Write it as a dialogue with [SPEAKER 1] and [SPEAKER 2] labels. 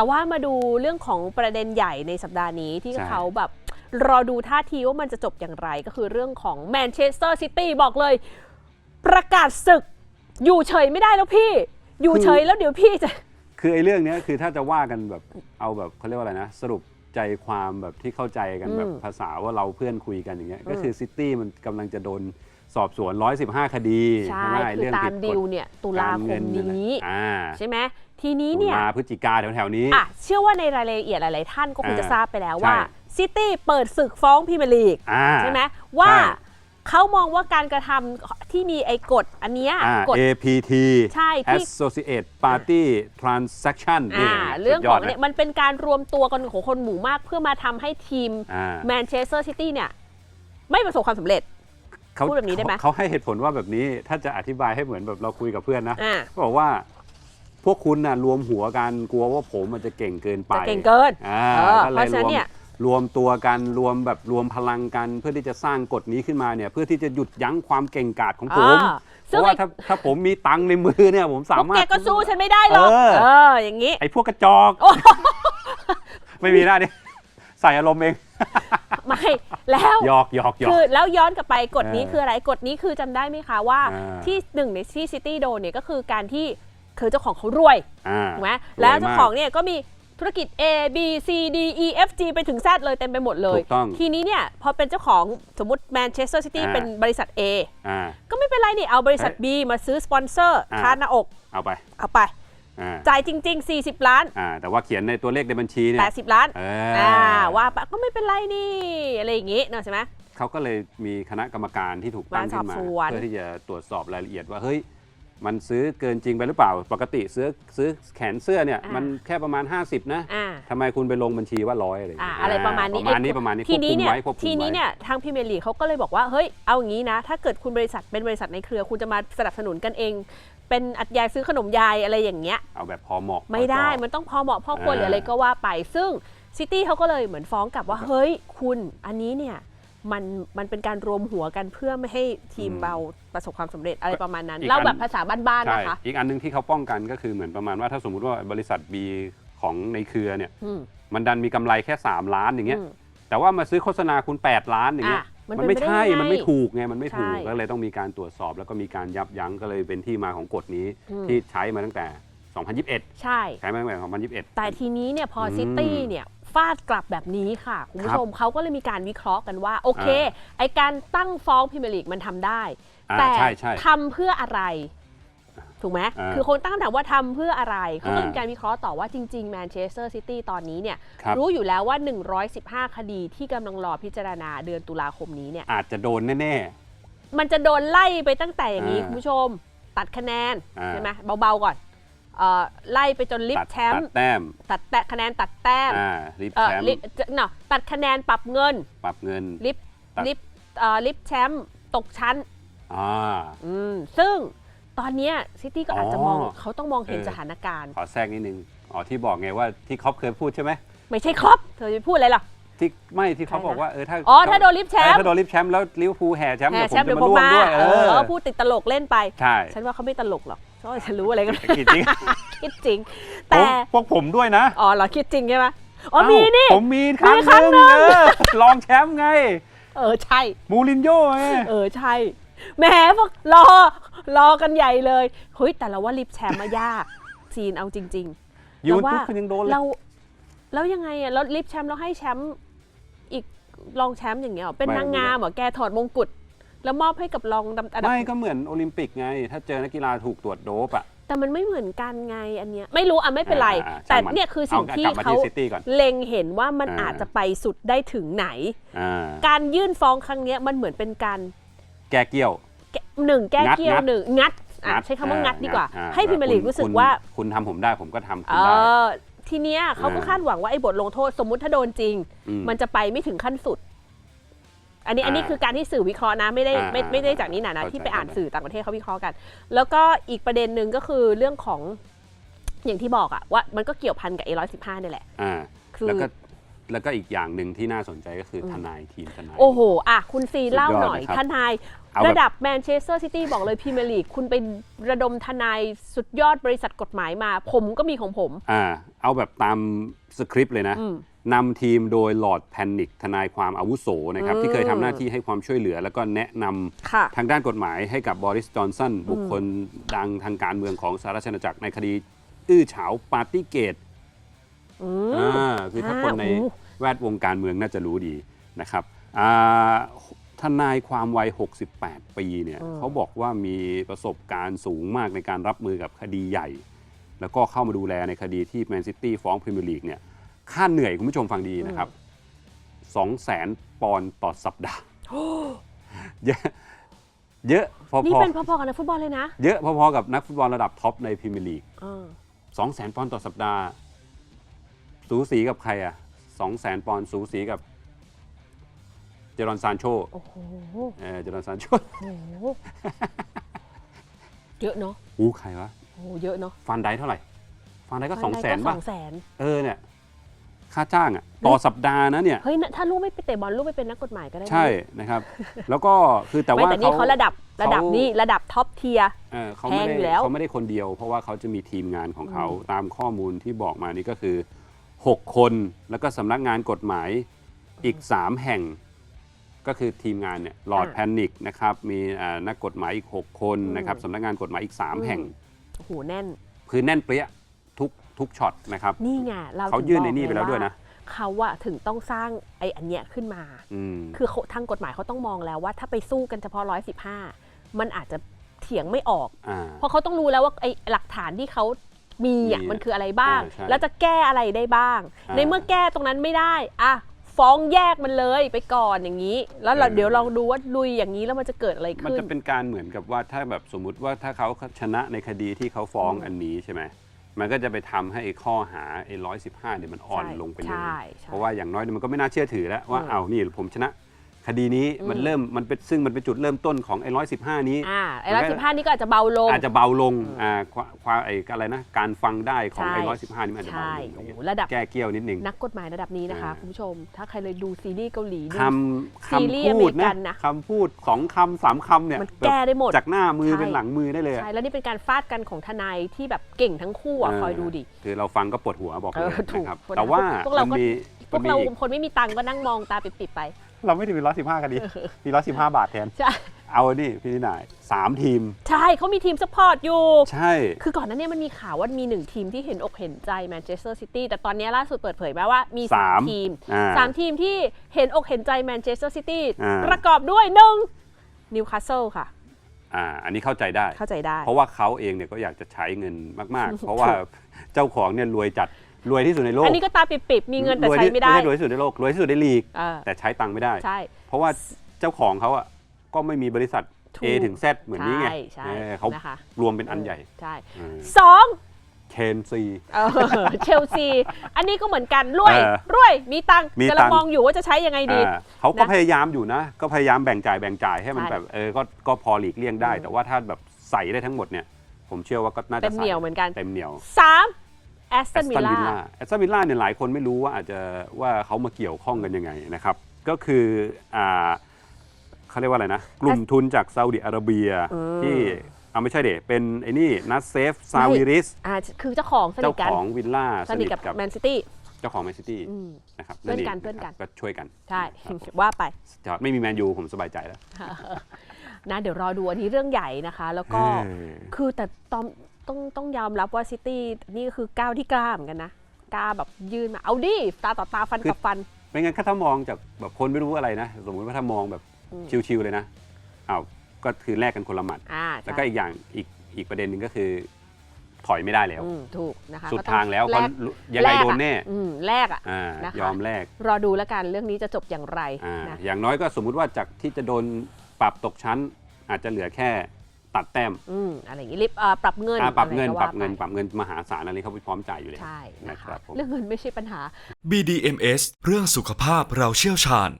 [SPEAKER 1] แต่ว่ามาดูเรื่องของประเด็นใหญ่ในสัปดาห์นี้ที่
[SPEAKER 2] ใช่
[SPEAKER 1] เขาแบบรอดูท่าทีว่ามันจะจบอย่างไรก็คือเรื่องของแมนเชสเตอร์ซิตี้บอกเลย ประกาศศึก อยู่เฉยไม่ได้แล้วพี่ อยู่เฉยแล้วเดี๋ยวพี่จะ
[SPEAKER 2] คือไอ้เรื่องเนี้ยคือถ้าจะว่ากันแบบเอาแบบเขาเรียกว่าอะไรนะ สรุปใจความแบบที่เข้าใจกัน
[SPEAKER 1] อืม
[SPEAKER 2] แบบภาษาว่าเราเพื่อนคุยกันอย่างเงี้ย
[SPEAKER 1] อืม
[SPEAKER 2] ก็คือซิตี้มันกำลังจะโดนสอบสวน 115 คดี
[SPEAKER 1] ใช่
[SPEAKER 2] ไหม
[SPEAKER 1] คือ
[SPEAKER 2] เรื่อง
[SPEAKER 1] ตา
[SPEAKER 2] ผิ
[SPEAKER 1] ม
[SPEAKER 2] ด
[SPEAKER 1] ดี
[SPEAKER 2] ก
[SPEAKER 1] ล
[SPEAKER 2] ฎ
[SPEAKER 1] เนี่ยตุลาคมนี้
[SPEAKER 2] อ่า
[SPEAKER 1] ใช่ไหม ทีนี้
[SPEAKER 2] ตุ
[SPEAKER 1] เนี่ย
[SPEAKER 2] ลาพฤศจิกาแถวๆนี้
[SPEAKER 1] อะเชื่อว่าในรายละเอียดหลาย ๆ ท่านก็คงจะ
[SPEAKER 2] อ่า
[SPEAKER 1] ทราบไปแล้ว
[SPEAKER 2] ใช่
[SPEAKER 1] ว่าซิตี้เปิดศึกฟ้องพรีเมียร์ลีก
[SPEAKER 2] อ่า
[SPEAKER 1] ใช่ไหมว่า
[SPEAKER 2] ใช่
[SPEAKER 1] เขามองว่าการกระทำที่มีไอ้กฎอันเนี้ย
[SPEAKER 2] อ่า
[SPEAKER 1] กฎ
[SPEAKER 2] APT
[SPEAKER 1] ใช่ที่
[SPEAKER 2] Associate Party Transaction นี่
[SPEAKER 1] อ่า
[SPEAKER 2] สุด
[SPEAKER 1] เรื่อง
[SPEAKER 2] ย
[SPEAKER 1] ข
[SPEAKER 2] อ
[SPEAKER 1] อ
[SPEAKER 2] ด
[SPEAKER 1] ง
[SPEAKER 2] นะ
[SPEAKER 1] เนี่ยมันเป็นการรวมตัวกันของคนหมู่มาก เพื่อมาทำให้ทีม
[SPEAKER 2] อ่า
[SPEAKER 1] แมนเชสเตอร์ซิตี้เนี่ยไม่ประสบความสำเร็จ
[SPEAKER 2] เขา
[SPEAKER 1] พูดแบบนี้ได้ไหม
[SPEAKER 2] เขาเขาให้เหตุผลว่าแบบนี้ถ้าจะอธิบายให้เหมือนแบบเราคุยกับเพื่อนนะ
[SPEAKER 1] อ่า
[SPEAKER 2] เขาบอกว่า พวกคุณน่ะรวมหัวกันกลัวว่าผมมันจะเก่งเกินไป
[SPEAKER 1] จะเก่งเกิน
[SPEAKER 2] อ่า
[SPEAKER 1] เออ
[SPEAKER 2] ก็
[SPEAKER 1] เพ
[SPEAKER 2] เลย
[SPEAKER 1] ราะฉะ
[SPEAKER 2] ร
[SPEAKER 1] นั้น
[SPEAKER 2] วม
[SPEAKER 1] เนี่ย
[SPEAKER 2] รวมตัวกันรวมแบบรวมพลังกัน เพื่อที่จะสร้างกฎนี้ขึ้นมาเนี่ยเพื่อที่จะหยุดยั้งความเก่งกาจของผม
[SPEAKER 1] อ่า
[SPEAKER 2] เพ
[SPEAKER 1] ซึ่ง
[SPEAKER 2] ราะว่าถ้าถ้าผมมีตังค์ในมือเนี่ยผมสา
[SPEAKER 1] พวก
[SPEAKER 2] มารถ
[SPEAKER 1] แกก็สู้ฉันไม่ได้หรอก
[SPEAKER 2] เออ
[SPEAKER 1] เออ อย่างนี้
[SPEAKER 2] ไอ้พวกกระจอกไม่มีหน้าดิใส่อารมณ์เอง
[SPEAKER 1] ไม่ แล้ว
[SPEAKER 2] หยอกหยอกหยอก
[SPEAKER 1] คือแล้วย้อนกลับไปกฎนี้
[SPEAKER 2] เออ
[SPEAKER 1] คืออะไรกฎนี้คือจำได้ไหมคะว่า
[SPEAKER 2] อ่า
[SPEAKER 1] ที่หนึ่งในที่ซิตี้โดนเนี่ยก็คือการที่ คือเจ้าของเขารวย
[SPEAKER 2] อ่า
[SPEAKER 1] ถูกไหม
[SPEAKER 2] รวย
[SPEAKER 1] แล้วเจ้ามา
[SPEAKER 2] ก
[SPEAKER 1] ของเนี่ยก็มีธุรกิจ A B C D E F G ไปถึง Z เลยเต็มไปหมดเลย
[SPEAKER 2] ถูกต้อง
[SPEAKER 1] ทีนี้เนี่ยพอเป็นเจ้าของสมมติแมนเชสเตอร์ซิตี้
[SPEAKER 2] อ่า
[SPEAKER 1] เป็นบริษัท A
[SPEAKER 2] อ่า
[SPEAKER 1] ก็ไม่เป็นไรนี่ เอาบริษัท B มาซื้อสปอนเซอร์
[SPEAKER 2] อ่า
[SPEAKER 1] คาหน้าอก
[SPEAKER 2] เอาไป
[SPEAKER 1] เอาไป
[SPEAKER 2] อ่า
[SPEAKER 1] จ่ายจริง ๆ 40 ล้าน
[SPEAKER 2] อ่าแต่ว่าเขียนในตัวเลขในบัญชีเนี่ย
[SPEAKER 1] 80 ล้าน
[SPEAKER 2] เอ
[SPEAKER 1] อ่า
[SPEAKER 2] อ
[SPEAKER 1] ว่าไปก็ไม่เป็นไรนี่ อะไรอย่างงี้เนอะใช่ไหม
[SPEAKER 2] เขาก็เลยมีคณะกรรมการที่ถูกตั้งขึ้นมา
[SPEAKER 1] มาสอบสวน
[SPEAKER 2] เพื่อที่จะตรวจสอบรายละเอียดว่าเฮ้ย มันซื้อเกินจริงไปหรือเปล่า ปกติซื้อซื้อแขนเสื้อเนี่ยมันแค่ประมาณ 50 นะ
[SPEAKER 1] อ่า
[SPEAKER 2] ทำไมคุณไปลงบัญชีว่าร้อยอะไรอย่าง
[SPEAKER 1] อ่า
[SPEAKER 2] เงี้ย
[SPEAKER 1] อะไรประมาณนี้
[SPEAKER 2] ประมาณนี้
[SPEAKER 1] ไอ้
[SPEAKER 2] ประมาณนี้
[SPEAKER 1] ทีนี้เนี่ย
[SPEAKER 2] ควบคุมไว้ควบคุม
[SPEAKER 1] ทีนี้
[SPEAKER 2] ไว้
[SPEAKER 1] เนี่ยทางพรีเมียร์ลีกเขาก็เลยบอกว่าเฮ้ยเอาอย่างนี้นะ ถ้าเกิดคุณบริษัทเป็นบริษัทในเครือคุณจะมาสนับสนุนกันเอง เป็นอัดยายซื้อขนมยายอะไรอย่างเงี้ย
[SPEAKER 2] เอาแบบพอเหมาะ
[SPEAKER 1] ไม่ได้
[SPEAKER 2] พอ
[SPEAKER 1] มันต้องพอเหมาะพอควรหรือ
[SPEAKER 2] อ่า
[SPEAKER 1] อะไรก็ว่าไป ซึ่งซิตี้เขาก็เลยเหมือนฟ้องกลับว่าเฮ้ยคุณอันนี้เนี่ย มันมันเป็นการรวมหัวกันเพื่อไม่ให้ทีมเราประสบความสำเร็จอะไรประมาณนั้นเล่าแบบภาษาบ้านๆ
[SPEAKER 2] ใช่
[SPEAKER 1] นะคะ
[SPEAKER 2] อีกอันหนึงที่เขาป้องกันก็คือเหมือนประมาณว่าถ้าสมมุติว่าบริษัท B ของในเครือเนี่ย
[SPEAKER 1] อืม
[SPEAKER 2] มันดันมีกำไรแค่ 3 ล้านอย่างเงี้ย
[SPEAKER 1] อืม
[SPEAKER 2] แต่ว่ามาซื้อโฆษณาคุณ 8 ล้านอย่างเงี้ย
[SPEAKER 1] อะมัน
[SPEAKER 2] มันไม่
[SPEAKER 1] เป็นไปได้
[SPEAKER 2] ใช่
[SPEAKER 1] ยังไง
[SPEAKER 2] มันไม่ถูกไง มันไม่ถูก
[SPEAKER 1] ใช่
[SPEAKER 2] ก็เลยต้องมีการตรวจสอบแล้วก็มีการยับยั้งก็เลยเป็นที่มาของกฎนี้
[SPEAKER 1] อืม
[SPEAKER 2] ที่ใช้มาตั้งแต่ 2021
[SPEAKER 1] ใช่
[SPEAKER 2] ใช้มาตั้งแต่ 2021
[SPEAKER 1] แต่ทีนี้เนี่ยพออ
[SPEAKER 2] ม
[SPEAKER 1] ซิตี้เนี่ย ฟาดกลับแบบนี้ค่ะ คุณผู้
[SPEAKER 2] ครับ
[SPEAKER 1] ชมเขาก็เลยมีการวิเคราะห์กันว่า โอเค ไอการตั้งฟ้องพรีเมียร์ลีกมันทำได้
[SPEAKER 2] อ่า
[SPEAKER 1] แต่
[SPEAKER 2] ใช่ใช่
[SPEAKER 1] ทำเพื่ออะไร ถูกไหม
[SPEAKER 2] อ่า
[SPEAKER 1] คือคนตั้งคำถามว่าทำเพื่ออะไรเขาก็
[SPEAKER 2] อ่า
[SPEAKER 1] มีการวิเคราะห์ต่อว่าจริงๆแมนเชสเตอร์ซิตี้ตอนนี้เนี่ย
[SPEAKER 2] ครับ
[SPEAKER 1] รู้อยู่แล้วว่า 115 คดีที่กำลังรอพิจารณาเดือนตุลาคมนี้เนี่ย
[SPEAKER 2] อาจจะโดนแน่
[SPEAKER 1] มันจะโดนไล่ไปตั้งแต่อย่างนี้
[SPEAKER 2] อ่า
[SPEAKER 1] คุณผู้ชม ตัดคะแนน
[SPEAKER 2] อ่า
[SPEAKER 1] ใช่ไหมเบาๆก่อน เอ่อไล่ไปจนลิ
[SPEAKER 2] ๆ
[SPEAKER 1] ฟ
[SPEAKER 2] ตัด
[SPEAKER 1] ต์แช
[SPEAKER 2] ตั
[SPEAKER 1] ม
[SPEAKER 2] ด
[SPEAKER 1] ป์
[SPEAKER 2] แต้ม
[SPEAKER 1] ตัดแตะคะแนนตัดแต้ม
[SPEAKER 2] อ่าลิฟต์
[SPEAKER 1] เอ่อ
[SPEAKER 2] แชมป์
[SPEAKER 1] ลิเนาะตัดคะแนนปรับเงิน
[SPEAKER 2] ปรับเงิน
[SPEAKER 1] ลิฟต์
[SPEAKER 2] ตัด
[SPEAKER 1] ลิฟต์เอ่อลิฟต์แชมป์ตกชั้น
[SPEAKER 2] อ่า
[SPEAKER 1] อืมซึ่งตอนเนี้ยซิตี้ก็อาจจะมอง
[SPEAKER 2] อ๋อ
[SPEAKER 1] เขาต้องมองเห็น
[SPEAKER 2] เออ
[SPEAKER 1] สถานการณ์
[SPEAKER 2] ขอแทรกนิดนึงอ๋อที่บอกไงว่าที่เขาเคยพูดใช่ไหม
[SPEAKER 1] ไม่ใช่ครอปเธอจะพูดอะไรล่ะ
[SPEAKER 2] ที่ไม่ที่เขา
[SPEAKER 1] ใครนะ
[SPEAKER 2] บอกว่าเออถ้า
[SPEAKER 1] อ๋อถ้าโดนลิฟต์แชมป์
[SPEAKER 2] ถ้าโดนลิฟต์แชมป์แล้วลิเวอร์พูลแห่แชมป์
[SPEAKER 1] แหม
[SPEAKER 2] เดี๋ยว
[SPEAKER 1] แช
[SPEAKER 2] ผม
[SPEAKER 1] ป์
[SPEAKER 2] จะ
[SPEAKER 1] เดี๋ยวผมมา
[SPEAKER 2] มาร่วมด้วย
[SPEAKER 1] เอ
[SPEAKER 2] เอ
[SPEAKER 1] อ
[SPEAKER 2] อ
[SPEAKER 1] แล้วก็พูดติดตลกเล่นไป
[SPEAKER 2] ใช่
[SPEAKER 1] ฉันว่าเขาไม่ตลกหรอก ฉันว่าฉันรู้อะไรกัน
[SPEAKER 2] คิดจริง
[SPEAKER 1] คิดจริง แต่
[SPEAKER 2] ผมพวกผมด้วยนะ
[SPEAKER 1] อ๋อเหรอคิดจริงใช่ไหมอ๋อ
[SPEAKER 2] เา
[SPEAKER 1] มีนี่
[SPEAKER 2] ผมมีครั้ง
[SPEAKER 1] มีครั้ง
[SPEAKER 2] หนึ่ง
[SPEAKER 1] หนึ่ง
[SPEAKER 2] เออรองแชมป์ไง
[SPEAKER 1] เออใช่
[SPEAKER 2] มูรินโญ่ไง
[SPEAKER 1] เออใช่แหมพวกรอรอกันใหญ่เลยเฮ้ยแต่เราว่าลิฟต์แชมป์มายากซีนเอาจริงๆ
[SPEAKER 2] ยู
[SPEAKER 1] แต่
[SPEAKER 2] น
[SPEAKER 1] ว่า
[SPEAKER 2] ทุกคนยังโดนเลย
[SPEAKER 1] เราแล้วยังไงอะแล้วลิฟต์แชมป์แล้วให้แชมป์อีกรองแชมป์อย่างเงี้ยเหรอเป็นนางงามเหรอแกถอดมงกุฎ แล้วมอบให้กับรองอันดับ
[SPEAKER 2] ไม่ก็เหมือนโอลิมปิกไง ถ้าเจอนักกีฬาถูกตรวจโดปอะ
[SPEAKER 1] แต่มันไม่เหมือนกันไงอันเนี้ยไม่รู้อะไม่เป็นไร
[SPEAKER 2] อ่า
[SPEAKER 1] แต่
[SPEAKER 2] ช่างมัน
[SPEAKER 1] เนี่ยคือสิ่ง
[SPEAKER 2] เอา
[SPEAKER 1] ที่
[SPEAKER 2] กลับมา
[SPEAKER 1] เขา
[SPEAKER 2] ที่ซิตี้ก่อน
[SPEAKER 1] เล็งเห็นว่ามัน
[SPEAKER 2] อ่า
[SPEAKER 1] อาจจะไปสุดได้ถึงไหน
[SPEAKER 2] อ่า
[SPEAKER 1] การยื่นฟ้องครั้งเนี้ยมันเหมือนเป็นการ
[SPEAKER 2] แกเกี่ยว
[SPEAKER 1] แกะหนึ่งแก้
[SPEAKER 2] งัด
[SPEAKER 1] เกี้ยว
[SPEAKER 2] งัด
[SPEAKER 1] หนึ่งงัดอะ
[SPEAKER 2] งัด
[SPEAKER 1] ใช้คำว่างัดดีกว่า
[SPEAKER 2] อ่
[SPEAKER 1] ให้พรีเมียร์ลีก
[SPEAKER 2] คุณ
[SPEAKER 1] รู้สึก
[SPEAKER 2] คุณ
[SPEAKER 1] ว่า
[SPEAKER 2] คุณทำผมได้ผมก็ทำคุ
[SPEAKER 1] เอ
[SPEAKER 2] ณได้
[SPEAKER 1] อทีเนี้ยเขาก็
[SPEAKER 2] อ่า
[SPEAKER 1] คาดหวังว่าไอ้บทลงโทษสมมุติถ้าโดนจริง
[SPEAKER 2] อืม
[SPEAKER 1] มันจะไปไม่ถึงขั้นสุด อันนี้
[SPEAKER 2] อ่า
[SPEAKER 1] อันนี้คือการที่สื่อวิเคราะห์นะไม่ได้
[SPEAKER 2] อ่า
[SPEAKER 1] ไม่
[SPEAKER 2] อ่า
[SPEAKER 1] ไม่ได้จากนี้นะนะ
[SPEAKER 2] เข้าใจ
[SPEAKER 1] ที่ไปอ่าน
[SPEAKER 2] เข้าใจ
[SPEAKER 1] สื่อต่างประเทศเขาวิเคราะห์กัน แล้วก็อีกประเด็นหนึ่งก็คือเรื่องของอย่างที่บอกอะว่ามันก็เกี่ยวพันกับเอร้อยสิบห้านี่ยแหละ
[SPEAKER 2] อ่า
[SPEAKER 1] คือ
[SPEAKER 2] แล้วก็แล้วก็อีกอย่างหนึ่งที่น่าสนใจก็คืออทนายทีมทนาย
[SPEAKER 1] โอ้โห อะ คุณซีเล่า
[SPEAKER 2] สุดยอด
[SPEAKER 1] หน่อย
[SPEAKER 2] นะครับ
[SPEAKER 1] ทนาย
[SPEAKER 2] เอาแบบ
[SPEAKER 1] ระดับแมนเชสเตอร์ซิตี้บอกเลยพรีเมียร์ลีกคุณไประดมทนายสุดยอดบริษัทกฎหมายมา ผมก็มีของผม
[SPEAKER 2] อ่า เอาแบบตามสคริปต์เลยนะ
[SPEAKER 1] อืม
[SPEAKER 2] นำทีมโดยลอร์ดแพนิกทนายความอาวุโสนะครับ
[SPEAKER 1] อืม
[SPEAKER 2] ที่เคยทำหน้าที่ให้ความช่วยเหลือ แล้วก็แนะนำ
[SPEAKER 1] ค่ะ
[SPEAKER 2] ทางด้านกฎหมายให้กับบอริสจอนสันบุคคลดังทางการเมืองของสหราชอาณาจักรในคดี อื้อฉาวปาร์ตี้เกต
[SPEAKER 1] อืม
[SPEAKER 2] อ่าคือถ้าคนใน
[SPEAKER 1] อ่าโอ้
[SPEAKER 2] แวดวงการเมืองน่าจะรู้ดีนะครับอ่าทนายความวัย 68 ปีเนี่ยเขาบอกว่ามีประสบการณ์สูงมากในการรับมือกับคดีใหญ่ แล้วก็เข้ามาดูแลในคดีที่แมนซิตี้ฟ้องพรีเมียร์ลีกเนี่ย ค่าเหนื่อยคุณผู้ชมฟังดีนะครับ2 0 0 0 0 0ปอนด์ต่อสัปดาห์ เยอะเยอะพอ
[SPEAKER 1] นี่
[SPEAKER 2] ๆ
[SPEAKER 1] เป็นพอๆกับนักฟุตบอลเลยนะ
[SPEAKER 2] เยอะพอๆกับนักฟุตบอลระดับท็อปในพรีเมียร์ลีก
[SPEAKER 1] เออ
[SPEAKER 2] สองแสนปอนด์ต่อสัปดาห์ สูสีกับใครอะสองแสนปอนด์สูสีกับ เจรอนซานโช
[SPEAKER 1] โอ้โห
[SPEAKER 2] เออเจรอนซานโช
[SPEAKER 1] โอ้โหเยอะเนาะ
[SPEAKER 2] อู้ใครวะ
[SPEAKER 1] โอ้โหเยอะเนาะ
[SPEAKER 2] ฟันไดเท่าไหร่ ฟันไดก็สองแสน
[SPEAKER 1] ส
[SPEAKER 2] ป่ะ
[SPEAKER 1] องแสน
[SPEAKER 2] เออเนี่ย ค่าจ้างอะต่อสัปดาห์นะเนี่ย
[SPEAKER 1] เฮ้ยน่ะถ้าลูกไม่ไปเตะบอลลูกไปเป็นนักกฎหมายก็ได้นะ
[SPEAKER 2] ใช่นะครับ แล้วก็คือแต่
[SPEAKER 1] ไม่
[SPEAKER 2] ว่า
[SPEAKER 1] แต่นี่เขาระดับระดับ
[SPEAKER 2] เขา
[SPEAKER 1] นี้ระดับท็อปเทีย
[SPEAKER 2] เออเขาไม่
[SPEAKER 1] แพง
[SPEAKER 2] ได้
[SPEAKER 1] อยู่แล้ว
[SPEAKER 2] เขาไม่ได้คนเดียว เพราะว่าเขาจะมีทีมงานของเขาตามข้อมูลที่บอกมานี่ก็คือ 6 คนแล้วก็สำนักงานกฎหมายอีก 3 แห่ง ก็คือทีมงานเนี่ยลอร์ดแพนิกนะครับมีอ่านักกฎหมายอีก 6 คนนะครับสำนักงานกฎหมายอีก 3 แห่ง
[SPEAKER 1] โอ้โหแน่น
[SPEAKER 2] คือแน่นเปรี้ย ทุกทุกช็อตนะครับ
[SPEAKER 1] นี่ไงเรา
[SPEAKER 2] เขา
[SPEAKER 1] ถึง
[SPEAKER 2] ยื่น
[SPEAKER 1] บ
[SPEAKER 2] ใน
[SPEAKER 1] อก
[SPEAKER 2] นี่ไปแล้วด้วยนะ
[SPEAKER 1] เขาอะถึงต้องสร้างไอ้อันเนี้ยขึ้นมา
[SPEAKER 2] อืม
[SPEAKER 1] คือเขาทางกฎหมายเขาต้องมองแล้วว่าถ้าไปสู้กันเฉพาะ 115 มันอาจจะเถียงไม่ออก
[SPEAKER 2] อ่า
[SPEAKER 1] เพราะเขาต้องรู้แล้วว่าไอ้หลักฐานที่เขามีอะ
[SPEAKER 2] มี
[SPEAKER 1] มันคืออะไรบ้าง
[SPEAKER 2] อ่าใช่
[SPEAKER 1] แล้วจะแก้อะไรได้บ้าง
[SPEAKER 2] อ่า
[SPEAKER 1] ในเมื่อแก้ตรงนั้นไม่ได้อะฟ้องแยกมันเลยไปก่อนอย่างนี้ แล้วเรา
[SPEAKER 2] เออ
[SPEAKER 1] เดี๋ยวลองดูว่าลุยอย่างนี้แล้วมันจะเกิดอะไร
[SPEAKER 2] มัน
[SPEAKER 1] ขึ้น
[SPEAKER 2] จะเป็นการเหมือนกับว่าถ้าแบบสมมุติว่าถ้าเขาชนะในคดีที่เขาฟ้องอันนี้ใช่ไหม มันก็จะไปทำให้ไอ้ข้อหาไอ้ร้อยสิบห้าเนี่ยมันอ่อน
[SPEAKER 1] ใช่
[SPEAKER 2] ลงไปเลย
[SPEAKER 1] ใช่ใช่
[SPEAKER 2] เพราะว่าอย่างน้อยเนี่ยมันก็ไม่น่าเชื่อถือแล้วว่า
[SPEAKER 1] อืม
[SPEAKER 2] เอานี่ผมชนะ คดีนี้มัน
[SPEAKER 1] อืม
[SPEAKER 2] เริ่มมันเป็นซึ่งมันเป็นจุดเริ่มต้นของไอ้ร้อยสิบห้านี้
[SPEAKER 1] อ่าไอ้
[SPEAKER 2] มั
[SPEAKER 1] ร้อนย
[SPEAKER 2] ก็
[SPEAKER 1] สิบห้านี่ก็อาจจะเบาลง
[SPEAKER 2] อาจจะเบาลงอ่าความความไอ้อะไรนะการฟังได้ของไอ้
[SPEAKER 1] ใช่
[SPEAKER 2] ร้อยสิบห้านี่มันอาจจะเบา
[SPEAKER 1] ใช่
[SPEAKER 2] ลง
[SPEAKER 1] โอ้โหระดับ
[SPEAKER 2] แก้เกี้ยวนิดนึง
[SPEAKER 1] นักกฎหมายระดับนี้นะคะ
[SPEAKER 2] อ่า
[SPEAKER 1] คุณผู้ชม ถ้าใครเลยดูซีรีส์เกาหลีดู
[SPEAKER 2] คำ
[SPEAKER 1] ซีรีส์
[SPEAKER 2] คำพูด
[SPEAKER 1] อเมริกั
[SPEAKER 2] นะ
[SPEAKER 1] นนะ
[SPEAKER 2] คำพูดสองคำสามคำเนี่ย
[SPEAKER 1] มันแก้ได้หมด
[SPEAKER 2] แบบจากหน้ามือ
[SPEAKER 1] ใช่
[SPEAKER 2] เป็นหลังมือได้เลยอะ
[SPEAKER 1] ใช่แล้วนี่เป็นการฟาดกันของทนายที่แบบเก่งทั้งคู่อะ
[SPEAKER 2] เออ
[SPEAKER 1] คอยดูดิ
[SPEAKER 2] คือเราฟังก็ปวดหัวบอกเลย
[SPEAKER 1] เออถูก
[SPEAKER 2] นะครับ
[SPEAKER 1] คน
[SPEAKER 2] แต่ว่า
[SPEAKER 1] พวกเรา
[SPEAKER 2] มัน
[SPEAKER 1] ก็
[SPEAKER 2] มี
[SPEAKER 1] พวกเรา
[SPEAKER 2] มันมีอีก
[SPEAKER 1] คนไม่มีตังค์ก็นั่งมองตาปิบๆไป
[SPEAKER 2] เราไม่ได้มีร้อยสิบห้าคดีมีร้อยสิบห้าบาทแทน
[SPEAKER 1] ใช่
[SPEAKER 2] เอาอันนี่พี่นินายสามทีม
[SPEAKER 1] ใช่เขามีทีมสปอร์ตอยู่
[SPEAKER 2] ใช่
[SPEAKER 1] คือก่อนหน้านี้มันมีข่าวว่ามีหนึ่งทีมที่เห็นอกเห็นใจแมนเชสเตอร์ซิตี้แต่ตอนนี้ล่าสุดเปิดเผยมาว่ามีสาม
[SPEAKER 2] สาม
[SPEAKER 1] ทีม
[SPEAKER 2] อ่า
[SPEAKER 1] สามทีมที่เห็นอกเห็นใจแมนเชสเตอร์ซิตี้
[SPEAKER 2] อ่า
[SPEAKER 1] ประกอบด้วยหนึ่งนิวคาสเซิลค่ะ
[SPEAKER 2] อ่าอันนี้เข้าใจได้
[SPEAKER 1] เข้าใจได้
[SPEAKER 2] เพราะว่าเขาเองเนี่ยก็อยากจะใช้เงินมาก ๆ เพราะว่าเจ้าของเนี่ยรวยจัด รวยที่สุดในโลก
[SPEAKER 1] อันนี้ก็ตาปิบๆมีเงินแต่
[SPEAKER 2] รวย
[SPEAKER 1] ใช้
[SPEAKER 2] ที่
[SPEAKER 1] ไม่ได้
[SPEAKER 2] ใช่รวยที่สุดในโลกรวยที่สุดในลีก
[SPEAKER 1] เออ
[SPEAKER 2] แต่ใช้ตังค์ไม่ได้
[SPEAKER 1] ใช่
[SPEAKER 2] เพราะว่าเจ้าของเขาอะก็ไม่มีบริษัท
[SPEAKER 1] ถูก
[SPEAKER 2] A ถึง Z เหมือนนี้ไง
[SPEAKER 1] ใช่ใช่
[SPEAKER 2] เออเขา
[SPEAKER 1] นะคะ
[SPEAKER 2] รวมเป็นอันใหญ่
[SPEAKER 1] ใช่
[SPEAKER 2] เออ
[SPEAKER 1] สอง
[SPEAKER 2] เคนซี
[SPEAKER 1] เออเชลซี อันนี้ก็เหมือนกันรวย
[SPEAKER 2] เออ
[SPEAKER 1] รวยมีตังค์
[SPEAKER 2] มี
[SPEAKER 1] กำ
[SPEAKER 2] ตั
[SPEAKER 1] ลั
[SPEAKER 2] ง
[SPEAKER 1] ง
[SPEAKER 2] ค์
[SPEAKER 1] มองอยู่ว่าจะใช้ยังไงดี
[SPEAKER 2] อ่าเขาก็
[SPEAKER 1] นะ
[SPEAKER 2] พยายามอยู่นะ ก็พยายามแบ่งจ่ายแบ่งจ่ายให้มัน
[SPEAKER 1] ใช่
[SPEAKER 2] แบบเออก็ก็พอหลีกเลี่ยงได้
[SPEAKER 1] อืม
[SPEAKER 2] แต่ว่าถ้าแบบใส่ได้ทั้งหมดเนี่ย ผมเชื่อว่าก็น่าจะ
[SPEAKER 1] เต็มเหนียว
[SPEAKER 2] ใส่
[SPEAKER 1] เหมือนกัน
[SPEAKER 2] เต็มเหนียว
[SPEAKER 1] สาม แอส
[SPEAKER 2] แอ
[SPEAKER 1] ตัน
[SPEAKER 2] ส
[SPEAKER 1] วิ
[SPEAKER 2] ตั
[SPEAKER 1] ล
[SPEAKER 2] นวิล
[SPEAKER 1] ล่า
[SPEAKER 2] ล่าแอสตันวิลล่าเนี่ยหลายคนไม่รู้ว่าอาจจะว่าเขามาเกี่ยวข้องกันยังไงนะครับ ก็คืออ่าเขาเรียกว่าอะไรนะ กลุ่มทุนจากซาอุดิอาระเบีย
[SPEAKER 1] อืม
[SPEAKER 2] ที่เอาไม่ใช่เด็เป็นไอ้นี่นัสเซฟซาวิริส
[SPEAKER 1] อ่าคือเจ้าของสนิ
[SPEAKER 2] เจ้า
[SPEAKER 1] ทกัน
[SPEAKER 2] ของวิลล่า
[SPEAKER 1] สนิทกับแมนซิตี้
[SPEAKER 2] เจ้าของแมนซิตี้
[SPEAKER 1] อืม
[SPEAKER 2] นะครับ
[SPEAKER 1] เพื่อนกัน
[SPEAKER 2] ง
[SPEAKER 1] เพื่อนกันะ
[SPEAKER 2] ครับก็ช่วยกัน
[SPEAKER 1] ใช่
[SPEAKER 2] ครับผม
[SPEAKER 1] ว่าไป
[SPEAKER 2] จอดไม่มีแมนยูผมสบายใจแล้ว
[SPEAKER 1] นะเดี๋ยวรอดูอันนี้เรื่องใหญ่นะคะ แล้วก็
[SPEAKER 2] เออ
[SPEAKER 1] คือแต่ต้อง ต้องต้องยอมรับว่าซิตี้นี่ก็คือก้าวที่กล้าเหมือนกันนะกล้าแบบยืนมาเอาดิตาต่อตาฟันกับฟัน
[SPEAKER 2] ไม่งั้นถ้ามองจากแบบคนไม่รู้อะไรนะ สมมติว่าถ้ามองแบบ
[SPEAKER 1] อืม
[SPEAKER 2] ชิวๆเลยนะอ้าวก็คือแลกกันคนละหมัด
[SPEAKER 1] อ่า
[SPEAKER 2] แล้ว
[SPEAKER 1] ใช่
[SPEAKER 2] ก็อีกอย่างอีกอีกประเด็นหนึ่งก็คือถอยไม่ได้แล้ว
[SPEAKER 1] อืมถูกนะคะ
[SPEAKER 2] สุด
[SPEAKER 1] ก็อ
[SPEAKER 2] ทางแล้ว
[SPEAKER 1] แล
[SPEAKER 2] ก็
[SPEAKER 1] ก
[SPEAKER 2] ยังไง
[SPEAKER 1] แลก
[SPEAKER 2] โดน
[SPEAKER 1] อะ
[SPEAKER 2] แน่
[SPEAKER 1] อืมแลกอะ
[SPEAKER 2] อ่า
[SPEAKER 1] นะคะ
[SPEAKER 2] ยอมแลก
[SPEAKER 1] รอดูแล้วกันเรื่องนี้จะจบอย่างไร
[SPEAKER 2] อ่า
[SPEAKER 1] นะ
[SPEAKER 2] อย่างน้อยก็สมมุติว่าจากที่จะโดนปรับตกชั้น อาจจะเหลือแค่ ตัดแต้ม
[SPEAKER 1] อืมอะไรอย่างนี้รีบเอ่อปรับเงิน
[SPEAKER 2] อ่าปรับเงิน
[SPEAKER 1] อะไก็
[SPEAKER 2] ป
[SPEAKER 1] ว่า
[SPEAKER 2] รับเงิน
[SPEAKER 1] ไป
[SPEAKER 2] ปรับเงินมหาศาลอะไรเขาพร้อมจ่ายอยู่แล้ว
[SPEAKER 1] ใช่นะ
[SPEAKER 2] นะค
[SPEAKER 1] คะ
[SPEAKER 2] รับผม
[SPEAKER 1] เรื่องเงินไม่ใช่ปัญหา
[SPEAKER 3] BDMS เรื่องสุขภาพเราเชี่ยวชาญ